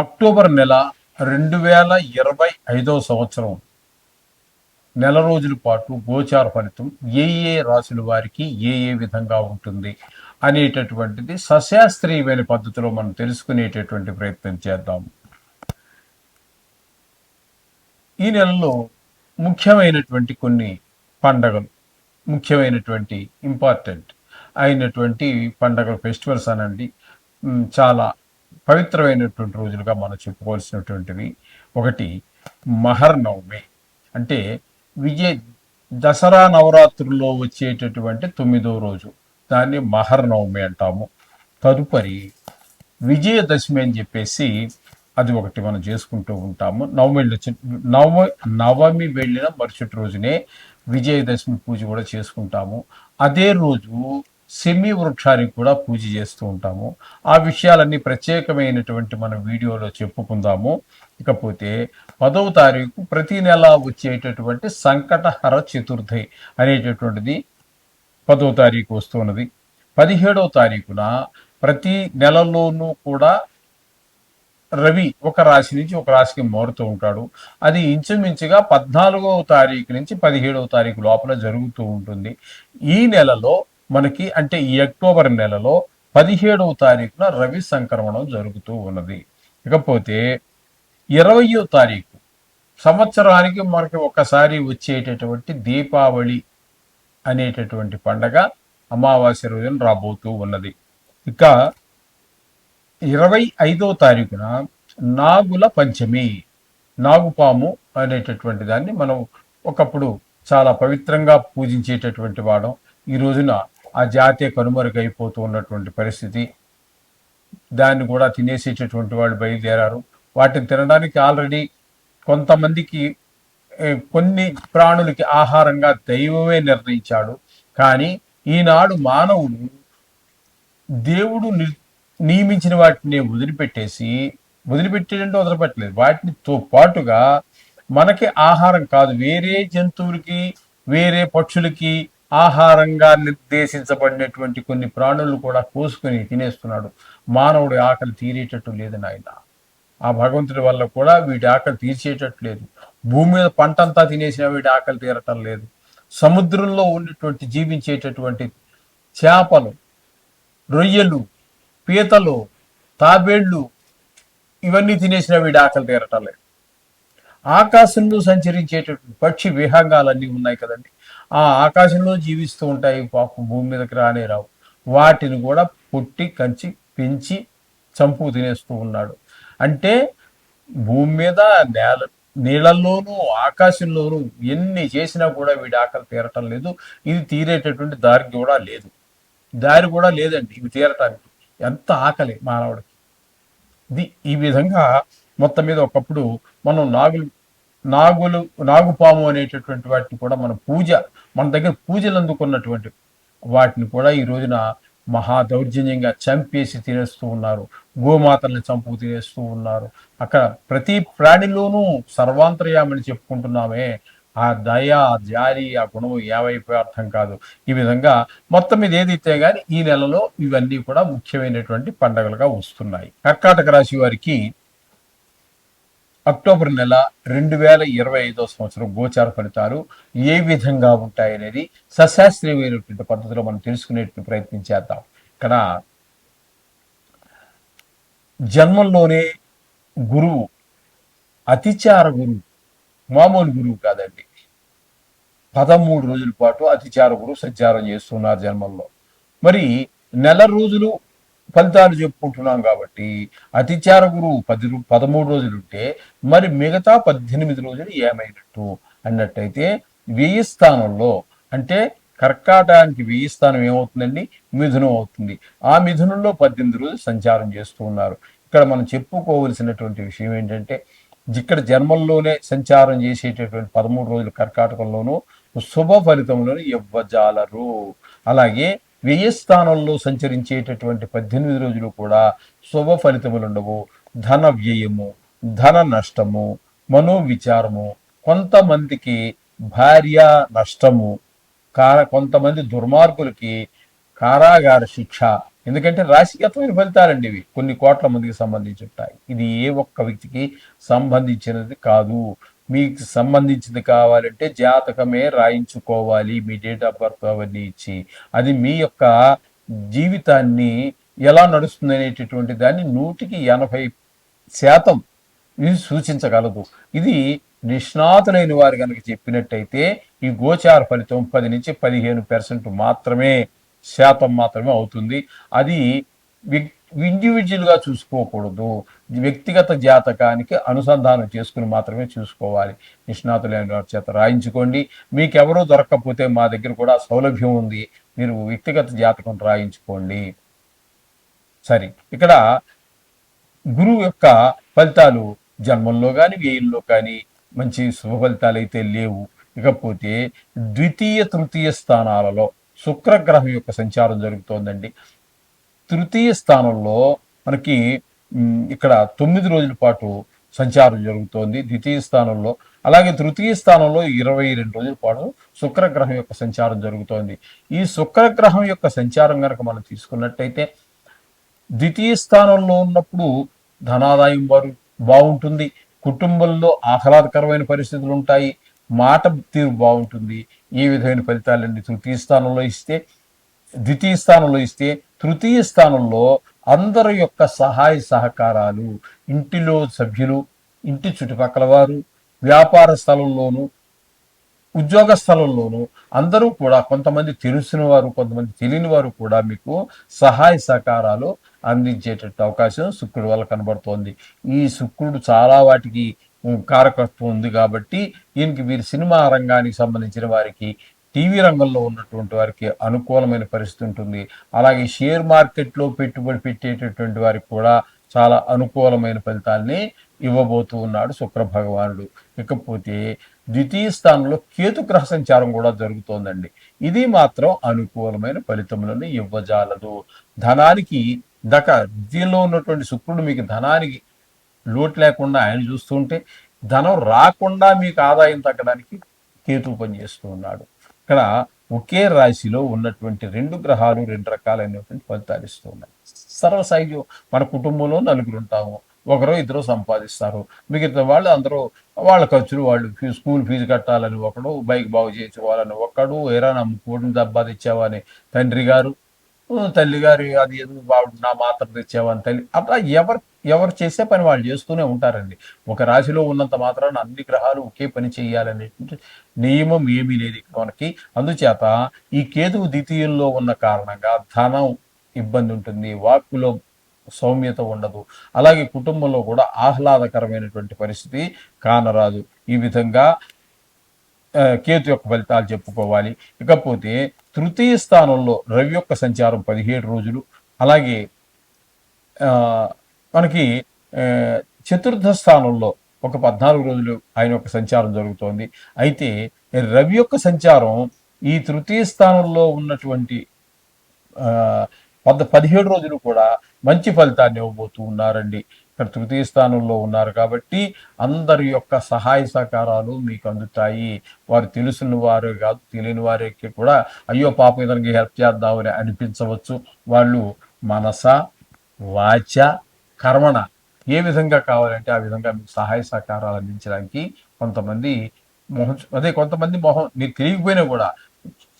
October నెల రెండు వేల ఇరవై ఐదవ సంవత్సరం. నెల రోజుల పాటు గోచార ఫలితం ఏ ఏ రాశుల వారికి ఏ ఏ విధంగా ఉంటుంది అనేటటువంటిది సశాస్త్రీయమైన పద్ధతిలో మనం తెలుసుకునేటటువంటి ప్రయత్నం చేద్దాం. ఈ నెలలో ముఖ్యమైనటువంటి కొన్ని పండగలు ముఖ్యమైనటువంటి ఇంపార్టెంట్ అయినటువంటి పండగలు ఫెస్టివల్స్ అనండి. చాలా పవిత్రమైనటువంటి రోజులుగా మనం చెప్పుకోవాల్సినటువంటివి ఒకటి మహర్నవమి అంటే విజయ దసరా నవరాత్రుల్లో వచ్చేటటువంటి తొమ్మిదో రోజు. దాన్ని మహర్నవమి అంటాము. తదుపరి విజయదశమి అని చెప్పేసి అది ఒకటి మనం చేసుకుంటూ ఉంటాము. నవమి నవ నవమి వెళ్ళిన మరుసటి రోజునే విజయదశమి పూజ కూడా చేసుకుంటాము. అదే రోజు సెమి వృక్షానికి కూడా పూజ చేస్తూ ఉంటాము. ఆ విషయాలన్నీ ప్రత్యేకమైనటువంటి మన వీడియోలో చెప్పుకుందాము. ఇకపోతే పదవ తారీఖు ప్రతి నెల వచ్చేటటువంటి సంకటహర చతుర్థి అనేటటువంటిది పదవ తారీఖు వస్తున్నది. పదిహేడవ తారీఖున ప్రతి నెలలోనూ కూడా రవి ఒక రాశి నుంచి ఒక రాశికి మారుతూ ఉంటాడు. అది ఇంచుమించుగా పద్నాలుగవ తారీఖు నుంచి పదిహేడవ తారీఖు లోపల జరుగుతూ ఉంటుంది. ఈ నెలలో మనకి అంటే ఈ అక్టోబర్ నెలలో పదిహేడవ తారీఖున రవి సంక్రమణం జరుగుతూ ఉన్నది. ఇకపోతే ఇరవయో తారీఖు సంవత్సరానికి మనకి ఒకసారి వచ్చేటటువంటి దీపావళి అనేటటువంటి పండగ అమావాస్య రోజున రాబోతూ ఉన్నది. ఇక ఇరవై ఐదో తారీఖున నాగుల పంచమి నాగుపాము అనేటటువంటి దాన్ని మనం ఒకప్పుడు చాలా పవిత్రంగా పూజించేటటువంటి వాడం. ఈ రోజున ఆ జాతీయ కనుమరుగైపోతూ ఉన్నటువంటి పరిస్థితి. దాన్ని కూడా తినేసేటటువంటి వాళ్ళు బయలుదేరారు. వాటిని తినడానికి ఆల్రెడీ కొంతమందికి కొన్ని ప్రాణులకి ఆహారంగా దైవమే నిర్ణయించాడు. కానీ ఈనాడు మానవుడు దేవుడు ని- నియమించిన వాటిని వదిలిపెట్టేసి వదిలిపెట్టేటంటే వదిలిపెట్టలేదు. వాటితో పాటుగా మనకి ఆహారం కాదు. వేరే జంతువులకి వేరే పక్షులకి ఆహారంగా నిర్దేశించబడినటువంటి కొన్ని ప్రాణులను కూడా కోసుకొని తినేస్తున్నాడు. మానవుడి ఆకలి తీరేటట్టు లేదు నాయన. ఆ భగవంతుడి వల్ల కూడా వీటి ఆకలి తీర్చేటట్టు లేదు. భూమి మీద పంటంతా తినేసినా వీటి ఆకలి తీరటం లేదు. సముద్రంలో ఉన్నటువంటి జీవించేటటువంటి చేపలు రొయ్యలు పీతలు తాబేళ్ళు ఇవన్నీ తినేసిన వీడి ఆకలి తీరటం లేదు. ఆకాశంలో సంచరించేటటువంటి పక్షి విహంగాలన్నీ ఉన్నాయి కదండి. ఆ ఆకాశంలో జీవిస్తూ ఉంటాయి పాపం భూమి మీదకి రానే రావు. వాటిని కూడా పుట్టి కంచి పెంచి చంపు తినేస్తూ ఉన్నాడు. అంటే భూమి మీద నేల నీళ్ళల్లోనూ ఆకాశంలోనూ ఎన్ని చేసినా కూడా వీడి ఆకలి తీరటం లేదు. ఇది తీరేటటువంటి దారి కూడా లేదు. దారి కూడా లేదండి ఇవి తీరటానికి. ఎంత ఆకలి మానవుడికి. ఇది ఈ విధంగా మొత్తం మీద ఒకప్పుడు మనం నాగులు నాగులు నాగుపాము అనేటటువంటి వాటిని కూడా మన పూజ మన దగ్గర పూజలు అందుకున్నటువంటి వాటిని కూడా ఈ రోజున మహా దౌర్జన్యంగా చంపేసి తినేస్తూ ఉన్నారు. గోమాతల్ని చంపు తినేస్తూ ఉన్నారు. అక్కడ ప్రతి ప్రాణిలోనూ సర్వాంతర్యామని చెప్పుకుంటున్నామే. ఆ దయ ఆ జాలి ఆ గుణం ఏవైపోయి అర్థం కాదు. ఈ విధంగా మొత్తం మీద ఏదైతే కానీ ఈ నెలలో ఇవన్నీ కూడా ముఖ్యమైనటువంటి పండగలుగా వస్తున్నాయి. కర్కాటక రాశి వారికి అక్టోబర్ నెల రెండు వేల ఇరవై ఐదో సంవత్సరం గోచార ఫలితాలు ఏ విధంగా ఉంటాయనేది సశాస్త్రీయమైనటువంటి పద్ధతిలో మనం తెలుసుకునేటువంటి ప్రయత్నం చేద్దాం. ఇక్కడ జన్మంలోనే గురువు అతిచార గురువు మామూలు గురువు కాదండి. పదమూడు రోజుల పాటు అతిచార గురువు సంచారం చేస్తున్నారు జన్మంలో. మరి నెల రోజులు ఫలితాలు చెప్పుకుంటున్నాం కాబట్టి అతిచార గురువు పది పదమూడు రోజులు ఉంటే మరి మిగతా పద్దెనిమిది రోజులు ఏమైనట్టు అన్నట్టయితే వెయ్యి స్థానంలో అంటే కర్కాటానికి వెయ్యి స్థానం ఏమవుతుందండి? మిథునం అవుతుంది. ఆ మిథునంలో పద్దెనిమిది రోజులు సంచారం చేస్తూ ఉన్నారు. ఇక్కడ మనం చెప్పుకోవలసినటువంటి విషయం ఏంటంటే ఇక్కడ జన్మల్లోనే సంచారం చేసేటటువంటి పదమూడు రోజులు కర్కాటకంలోనూ శుభ ఫలితంలోనూ ఇవ్వజాలరు అలాగే వ్యయ స్థానంలో సంచరించేటటువంటి పద్దెనిమిది రోజులు కూడా శుభ ఫలితములు ఉండవు ధన వ్యయము ధన నష్టము మనోవిచారము కొంతమందికి భార్య నష్టము కార కొంతమంది దుర్మార్గులకి కారాగార శిక్ష. ఎందుకంటే రాశిగతమైన ఫలితాలండి ఇవి. కొన్ని కోట్ల మందికి సంబంధించి ఉంటాయి ఇది ఏ ఒక్క వ్యక్తికి సంబంధించినది కాదు. మీకు సంబంధించింది కావాలంటే జాతకమే రాయించుకోవాలి. మీ డేట్ ఆఫ్ బర్త్ అవన్నీ ఇచ్చి అది మీ యొక్క జీవితాన్ని ఎలా నడుస్తుంది అనేటటువంటి దాన్ని నూటికి ఎనభై శాతం ఇది సూచించగలదు. ఇది నిష్ణాతులైన వారు కనుక చెప్పినట్టయితే ఈ గోచార ఫలితం పది నుంచి పదిహేను పర్సెంట్ మాత్రమే శాతం మాత్రమే అవుతుంది. అది ఇండివిజువల్గా చూసుకోకూడదు. వ్యక్తిగత జాతకానికి అనుసంధానం చేసుకుని మాత్రమే చూసుకోవాలి. నిష్ణాతులైన వారి చేత రాయించుకోండి. మీకెవరూ దొరకకపోతే మా దగ్గర కూడా సౌలభ్యం ఉంది. మీరు వ్యక్తిగత జాతకం రాయించుకోండి. సరే ఇక్కడ గురువు యొక్క ఫలితాలు జన్మంలో కానీ వ్యయంలో కానీ మంచి శుభ ఫలితాలు అయితే లేవు. ఇకపోతే ద్వితీయ తృతీయ స్థానాలలో శుక్రగ్రహం యొక్క సంచారం జరుగుతోందండి. తృతీయ స్థానంలో మనకి ఇక్కడ తొమ్మిది రోజుల పాటు సంచారం జరుగుతోంది ద్వితీయ స్థానంలో. అలాగే తృతీయ స్థానంలో ఇరవై రెండు రోజుల పాటు శుక్రగ్రహం యొక్క సంచారం జరుగుతోంది. ఈ శుక్రగ్రహం యొక్క సంచారం కనుక మనం తీసుకున్నట్టయితే ద్వితీయ స్థానంలో ఉన్నప్పుడు ధనాదాయం వారు బాగుంటుంది కుటుంబంలో ఆహ్లాదకరమైన పరిస్థితులు ఉంటాయి మాట తీరు బాగుంటుంది ఈ విధమైన ఫలితాలన్నీ తృతీయ స్థానంలో ఇస్తే ద్వితీయ స్థానంలో ఇస్తే తృతీయ స్థానంలో అందరి యొక్క సహాయ సహకారాలు ఇంటిలో సభ్యులు ఇంటి చుట్టుపక్కల వారు వ్యాపార స్థలంలోనూ ఉద్యోగ స్థలంలోనూ అందరూ కూడా కొంతమంది తెలిసిన వారు కొంతమంది తెలియని వారు కూడా మీకు సహాయ సహకారాలు అందించేటట్టు అవకాశం శుక్రుడి వల్ల కనబడుతోంది. ఈ శుక్రుడు చాలా వాటికి కారకత్వం ఉంది కాబట్టి దీనికి వీరి సినిమా రంగానికి సంబంధించిన వారికి టీవీ రంగంలో ఉన్నటువంటి వారికి అనుకూలమైన పరిస్థితి ఉంటుంది. అలాగే షేర్ మార్కెట్లో పెట్టుబడి పెట్టేటటువంటి వారికి కూడా చాలా అనుకూలమైన ఫలితాల్ని ఇవ్వబోతూ ఉన్నాడు శుక్ర భగవానుడు ఇకపోతే ద్వితీయ స్థానంలో కేతు గ్రహ సంచారం కూడా జరుగుతోందండి. ఇది మాత్రం అనుకూలమైన ఫలితములను ఇవ్వజాలదు. ధనానికి దక ద్వితీయంలో ఉన్నటువంటి శుక్రుడు మీకు ధనానికి లోటు లేకుండా ఆయన చూస్తుంటే ధనం రాకుండా మీకు ఆదాయం తగ్గడానికి కేతు పనిచేస్తూ ఉన్నాడు. ఇక్కడ ఒకే రాశిలో ఉన్నటువంటి రెండు గ్రహాలు రెండు రకాలైనటువంటి ఫలితాలు ఇస్తూ ఉన్నాయి. సర్వసహజం మన కుటుంబంలో నలుగురు ఉంటాము. ఒకరు ఇద్దరు సంపాదిస్తారు. మిగతా వాళ్ళు అందరూ వాళ్ళ ఖర్చులు వాళ్ళు స్కూల్ ఫీజు కట్టాలని ఒకడు బైక్ బాగు చేయించుకోవాలని ఒకడు ఏరా నా కోడిని దబ్బా తెచ్చావని తండ్రి గారు తల్లి గారి అది ఎందుకు బాగుంటుంది నా మాత్రం తెచ్చావని తల్లి అట్లా ఎవరు ఎవరు చేసే పని వాళ్ళు చేస్తూనే ఉంటారండి. ఒక రాశిలో ఉన్నంత మాత్రాన అన్ని గ్రహాలు ఒకే పని చేయాలనేటువంటి నియమం ఏమీ లేదు ఇక్కడ మనకి. అందుచేత ఈ కేతువు ద్వితీయంలో ఉన్న కారణంగా ధనం ఇబ్బంది ఉంటుంది వాక్కులో సౌమ్యత ఉండదు. అలాగే కుటుంబంలో కూడా ఆహ్లాదకరమైనటువంటి పరిస్థితి కానరాదు. ఈ విధంగా కేతు యొక్క ఫలితాలు చెప్పుకోవాలి. ఇకపోతే తృతీయ స్థానంలో రవి యొక్క సంచారం పదిహేడు రోజులు. అలాగే మనకి చతుర్థ స్థానంలో ఒక పద్నాలుగు రోజులు ఆయన యొక్క సంచారం జరుగుతోంది. అయితే రవి యొక్క సంచారం ఈ తృతీయ స్థానంలో ఉన్నటువంటి ఆ, పద పదిహేడు రోజులు కూడా మంచి ఫలితాన్ని ఇవ్వబోతూ ఉన్నారండి. ఇక్కడ తృతీయ స్థానంలో ఉన్నారు కాబట్టి అందరి యొక్క సహాయ సహకారాలు మీకు అందుతాయి. వారు తెలుసున్న వారు కాదు తెలియని వారికి కూడా అయ్యో పాపం ఇతనికి హెల్ప్ చేద్దామని అనిపించవచ్చు. వాళ్ళు మనస వాచ కర్మణ ఏ విధంగా కావాలంటే ఆ విధంగా మీకు సహాయ సహకారాలు అందించడానికి కొంతమంది మొహం అదే కొంతమంది మొహం నీకు తెలియకపోయినా కూడా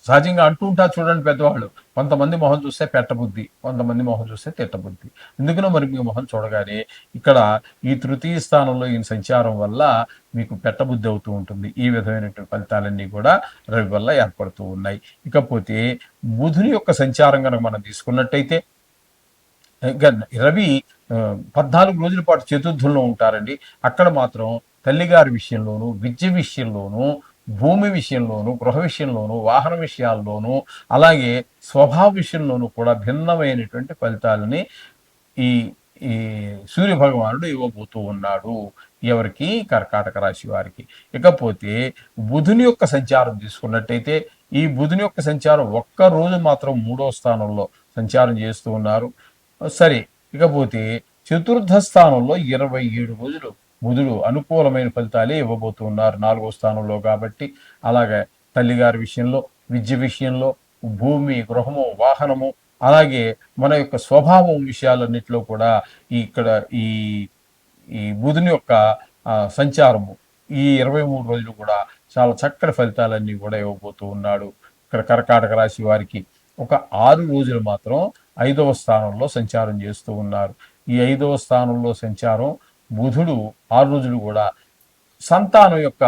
సహజంగా అంటూ ఉంటారు చూడండి పెద్దవాళ్ళు. కొంతమంది మొహం చూస్తే పెట్టబుద్ధి కొంతమంది మొహం చూస్తే తిట్టబుద్ధి. ఎందుకనో మరి మీ మొహం చూడగానే ఇక్కడ ఈ తృతీయ స్థానంలో ఈ సంచారం వల్ల మీకు పెట్టబుద్ధి అవుతూ ఉంటుంది. ఈ విధమైనటువంటి ఫలితాలన్నీ కూడా రవి వల్ల ఏర్పడుతూ ఉన్నాయి. ఇకపోతే బుధుని యొక్క సంచారం కనుక మనం తీసుకున్నట్టయితే రవి పద్నాలుగు రోజుల పాటు చతుర్థుల్లో ఉంటారండి. అక్కడ మాత్రం తల్లిగారి విషయంలోనూ విద్య విషయంలోనూ భూమి విషయంలోనూ గృహ విషయంలోనూ వాహన విషయాల్లోనూ అలాగే స్వభావ విషయంలోనూ కూడా భిన్నమైనటువంటి ఫలితాలని ఈ ఈ సూర్య భగవానుడు ఇవ్వబోతూ ఉన్నాడు ఎవరికి? కర్కాటక రాశి వారికి. ఇకపోతే బుధుని యొక్క సంచారం తీసుకున్నట్టయితే ఈ బుధుని యొక్క సంచారం ఒక్క రోజు మాత్రం మూడో స్థానంలో సంచారం చేస్తూ ఉన్నారు. సరే ఇకపోతే చతుర్థ స్థానంలో ఇరవై ఏడు రోజులు బుధుడు అనుకూలమైన ఫలితాలే ఇవ్వబోతున్నారు నాలుగో స్థానంలో కాబట్టి. అలాగే తల్లిగారి విషయంలో విద్య విషయంలో భూమి గృహము వాహనము అలాగే మన యొక్క స్వభావం విషయాలన్నిటిలో కూడా ఈ ఇక్కడ ఈ ఈ బుధుని యొక్క సంచారము ఈ ఇరవై మూడు రోజులు కూడా చాలా చక్కటి ఫలితాలన్నీ కూడా ఇవ్వబోతూ ఉన్నాడు. ఇక్కడ కర్కాటక రాశి వారికి ఒక ఆరు రోజులు మాత్రం ఐదవ స్థానంలో సంచారం చేస్తూ ఉన్నారు. ఈ ఐదవ స్థానంలో సంచారం బుధుడు ఆరు రోజులు కూడా సంతానం యొక్క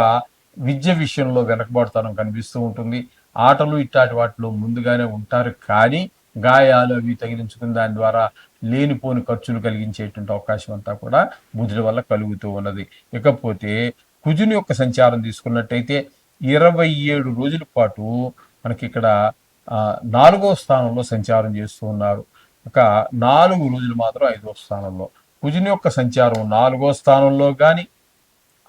విద్య విషయంలో వెనకబడతనం కనిపిస్తూ ఉంటుంది. ఆటలు ఇట్లాంటి వాటిలో ముందుగానే ఉంటారు కానీ గాయాలు అవి తగిలించుకుని దాని ద్వారా లేనిపోని ఖర్చులు కలిగించేటువంటి అవకాశం అంతా కూడా బుధుడి వల్ల కలుగుతూ ఉన్నది. ఇకపోతే కుజుని యొక్క సంచారం తీసుకున్నట్టయితే ఇరవై ఏడు రోజుల పాటు మనకి ఇక్కడ నాలుగో స్థానంలో సంచారం చేస్తూ ఉన్నారు. ఒక నాలుగు రోజులు మాత్రం ఐదో స్థానంలో. కుజుని యొక్క సంచారం నాలుగో స్థానంలో కానీ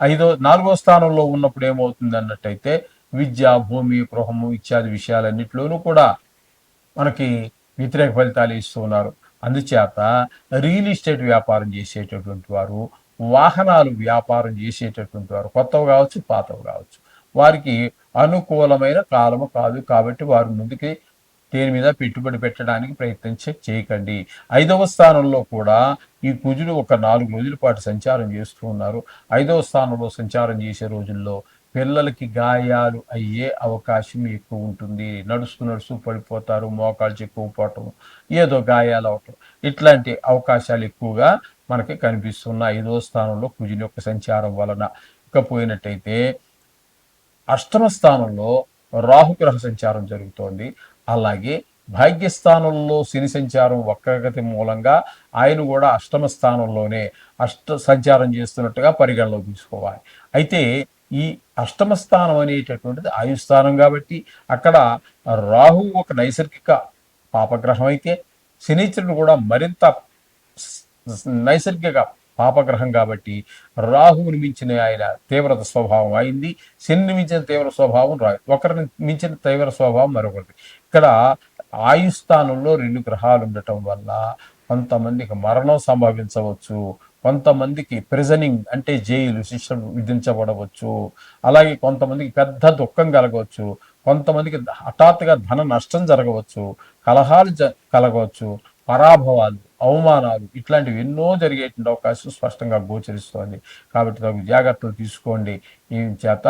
ఐదో నాలుగో స్థానంలో ఉన్నప్పుడు ఏమవుతుంది అన్నట్టయితే విద్య భూమి గృహము ఇత్యాది విషయాలన్నింటిలోనూ కూడా మనకి వ్యతిరేక ఫలితాలు ఇస్తూ ఉన్నారు. అందుచేత రియల్ ఎస్టేట్ వ్యాపారం చేసేటటువంటి వారు వాహనాలు వ్యాపారం చేసేటటువంటి వారు కొత్తవి కావచ్చు పాతవి కావచ్చు వారికి అనుకూలమైన కాలము కాదు కాబట్టి వారు ముందుకి దేని మీద పెట్టుబడి పెట్టడానికి ప్రయత్నించే చేయకండి. ఐదవ స్థానంలో కూడా ఈ కుజుడు ఒక నాలుగు రోజుల పాటు సంచారం చేస్తూ ఉన్నారు. ఐదవ స్థానంలో సంచారం చేసే రోజుల్లో పిల్లలకి గాయాలు అయ్యే అవకాశం ఎక్కువ ఉంటుంది. నడుస్తూ నడుస్తూ పడిపోతారు మోకాలు చిక్కుపోవటం ఏదో గాయాలు అవటం. ఇట్లాంటి అవకాశాలు ఎక్కువగా మనకి కనిపిస్తున్న ఐదవ స్థానంలో కుజుని యొక్క సంచారం వలన. ఇకపోయినట్టయితే అష్టమ స్థానంలో రాహుగ్రహ సంచారం జరుగుతోంది. అలాగే భాగ్యస్థానంలో శని సంచారం వక్రగతి మూలంగా ఆయన కూడా అష్టమ స్థానంలోనే అష్ట సంచారం చేస్తున్నట్టుగా పరిగణలో తీసుకోవాలి. అయితే ఈ అష్టమ స్థానం అనేటటువంటిది ఆయుస్థానం కాబట్టి అక్కడ రాహు ఒక నైసర్గిక పాపగ్రహం అయితే శనిచరుడు కూడా మరింత నైసర్గిక పాపగ్రహం కాబట్టి రాహువుని మించిన ఆయన తీవ్రత స్వభావం అయింది శని మించిన తీవ్ర స్వభావం రా ఒకరిని మించిన తీవ్ర స్వభావం మరొకరిది. ఇక్కడ ఆయుస్థానంలో రెండు గ్రహాలు ఉండటం వల్ల కొంతమందికి మరణం సంభవించవచ్చు కొంతమందికి ప్రిజనింగ్ అంటే జైలు శిక్ష విధించబడవచ్చు అలాగే కొంతమందికి పెద్ద దుఃఖం కలగవచ్చు కొంతమందికి హఠాత్తుగా ధన నష్టం జరగవచ్చు కలహాలు జ కలగవచ్చు పరాభవాలు అవమానాలు ఇట్లాంటివి ఎన్నో జరిగేటువంటి అవకాశం స్పష్టంగా గోచరిస్తోంది. కాబట్టి తగు జాగ్రత్తలు తీసుకోండి. ఈ చేత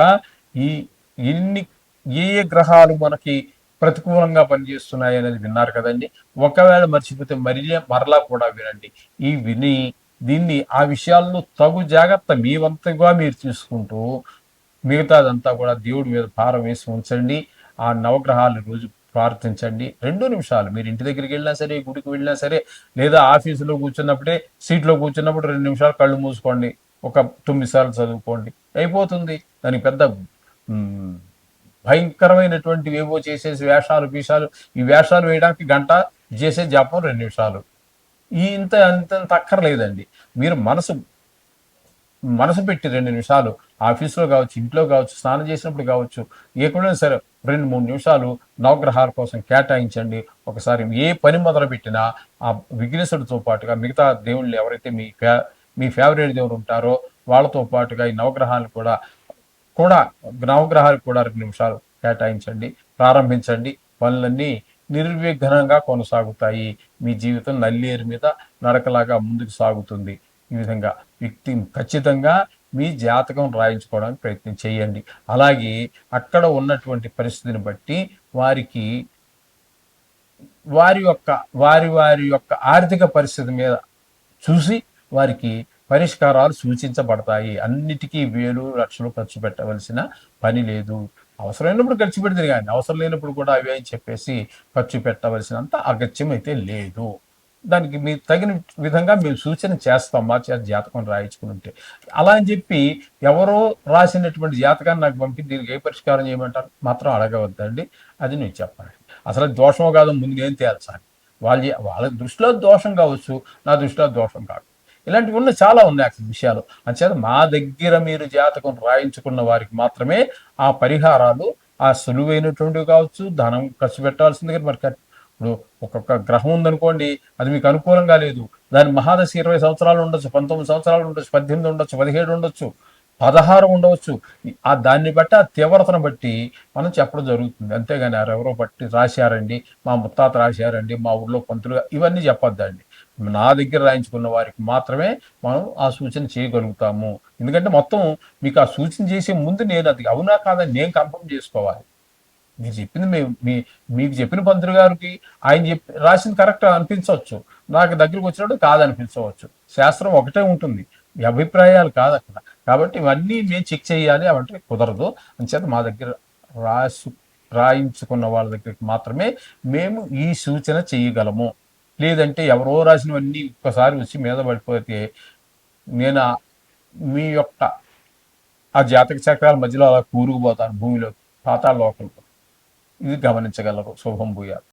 ఈ ఎన్ని ఏ ఏ గ్రహాలు మనకి ప్రతికూలంగా పనిచేస్తున్నాయి అనేది విన్నారు కదండి. ఒకవేళ మర్చిపోతే మరిలే మరలా కూడా వినండి. ఈ విని దీన్ని ఆ విషయాల్లో తగు జాగ్రత్త మీ వంతగా మీరు తీసుకుంటూ మిగతాదంతా కూడా దేవుడి మీద భారం వేసి ఉంచండి. ఆ నవగ్రహాలు రోజు ప్రార్థించండి. రెండు నిమిషాలు. మీరు ఇంటి దగ్గరికి వెళ్ళినా సరే గుడికి వెళ్ళినా సరే లేదా ఆఫీసులో కూర్చున్నప్పుడే సీట్లో కూర్చున్నప్పుడు రెండు నిమిషాలు కళ్ళు మూసుకోండి. ఒక తొమ్మిది సార్లు చదువుకోండి. అయిపోతుంది. దానికి పెద్ద భయంకరమైనటువంటి ఏవో చేసేసి వేషాలు పీసాలు ఈ వేషాలు వేయడానికి గంట చేసే జపం రెండు నిమిషాలు. ఈ ఇంత అంత అక్కర్లేదండి. మీరు మనసు మనసు పెట్టి రెండు నిమిషాలు ఆఫీస్లో కావచ్చు ఇంట్లో కావచ్చు స్నానం చేసినప్పుడు కావచ్చు ఎక్కడైనా సరే రెండు మూడు నిమిషాలు నవగ్రహాల కోసం కేటాయించండి. ఒకసారి ఏ పని మొదలు పెట్టినా ఆ విఘ్నేశ్వరుడితో పాటుగా మిగతా దేవుళ్ళు ఎవరైతే మీ ఫే మీ ఫేవరెట్ దేవుడు ఉంటారో వాళ్ళతో పాటుగా ఈ నవగ్రహాలు కూడా కూడా నవగ్రహాలకు కూడా రెండు నిమిషాలు కేటాయించండి ప్రారంభించండి. పనులన్నీ నిర్విఘ్నంగా కొనసాగుతాయి. మీ జీవితం నల్లేరు మీద నడకలాగా ముందుకు సాగుతుంది. ఈ విధంగా వ్యక్తి ఖచ్చితంగా మీ జాతకం రాయించుకోవడానికి ప్రయత్నం చేయండి. అలాగే అక్కడ ఉన్నటువంటి పరిస్థితిని బట్టి వారికి వారి యొక్క వారి వారి యొక్క ఆర్థిక పరిస్థితి మీద చూసి వారికి పరిష్కారాలు సూచించబడతాయి. అన్నిటికీ వేలు లక్షలు ఖర్చు పెట్టవలసిన పని లేదు. అవసరమైనప్పుడు ఖర్చు పెడితే కానీ అవసరం లేనప్పుడు కూడా అవి అని చెప్పేసి ఖర్చు పెట్టవలసినంత అగత్యం అయితే లేదు. దానికి మీరు తగిన విధంగా మేము సూచన చేస్తాం మా చేత జాతకం రాయించుకుని ఉంటే. అలా అని చెప్పి ఎవరో రాసినటువంటి జాతకాన్ని నాకు పంపి దీనికి ఏ పరిష్కారం చేయమంటారు? మాత్రం అడగవద్దండి. అది నేను చెప్పాలి అసలు దోషమో కాదు ముందు నేను తేల్చాలి. వాళ్ళ వాళ్ళ దృష్టిలో దోషం కావచ్చు నా దృష్టిలో దోషం కాదు. ఇలాంటివి ఉన్న చాలా ఉన్నాయి విషయాలు. అంచేత మా దగ్గర మీరు జాతకం రాయించుకున్న వారికి మాత్రమే ఆ పరిహారాలు ఆ సులువైనటువంటివి కావచ్చు ధనం ఖర్చు పెట్టాల్సింది కానీ మరి ఇప్పుడు ఒక్కొక్క గ్రహం ఉందనుకోండి అది మీకు అనుకూలంగా లేదు. దాని మహాదశ ఇరవై సంవత్సరాలు ఉండొచ్చు పంతొమ్మిది సంవత్సరాలు ఉండొచ్చు పద్దెనిమిది ఉండొచ్చు పదిహేడు ఉండొచ్చు పదహారు ఉండవచ్చు. ఆ దాన్ని బట్టి ఆ తీవ్రతను బట్టి మనం చెప్పడం జరుగుతుంది. అంతేగాని ఎవరో బట్టి రాశారండి మా ముత్తాత రాశారండి మా ఊళ్ళో పంతులుగా ఇవన్నీ చెప్పొద్దండి. నా దగ్గర రాయించుకున్న వారికి మాత్రమే మనం ఆ సూచన చేయగలుగుతాము. ఎందుకంటే మొత్తం మీకు ఆ సూచన చేసే ముందు నేను అది అవునా కాదని నేను కన్ఫర్మ్ చేసుకోవాలి. మీరు చెప్పింది మీ మీ మీకు చెప్పిన పంతులు గారికి ఆయన చెప్పి రాసింది కరెక్ట్ అనిపించవచ్చు. నాకు దగ్గరికి వచ్చినప్పుడు కాదనిపించవచ్చు. శాస్త్రం ఒకటే ఉంటుంది. అభిప్రాయాలు కాదు అక్కడ. కాబట్టి ఇవన్నీ మేము చెక్ చేయాలి. అవంటే కుదరదు. అంచేత మా దగ్గర రాసు రాయించుకున్న వాళ్ళ దగ్గరికి మాత్రమే మేము ఈ సూచన చేయగలము. లేదంటే ఎవరో రాసినవన్నీ ఒక్కసారి వచ్చి మీద పడిపోతే నేను మీ యొక్క ఆ జాతక చక్రాల మధ్యలో అలా కూరుకుపోతాను భూమిలో పాతాళ లోకంలో. ఇది గమనించగలరు శుభం భూయాలు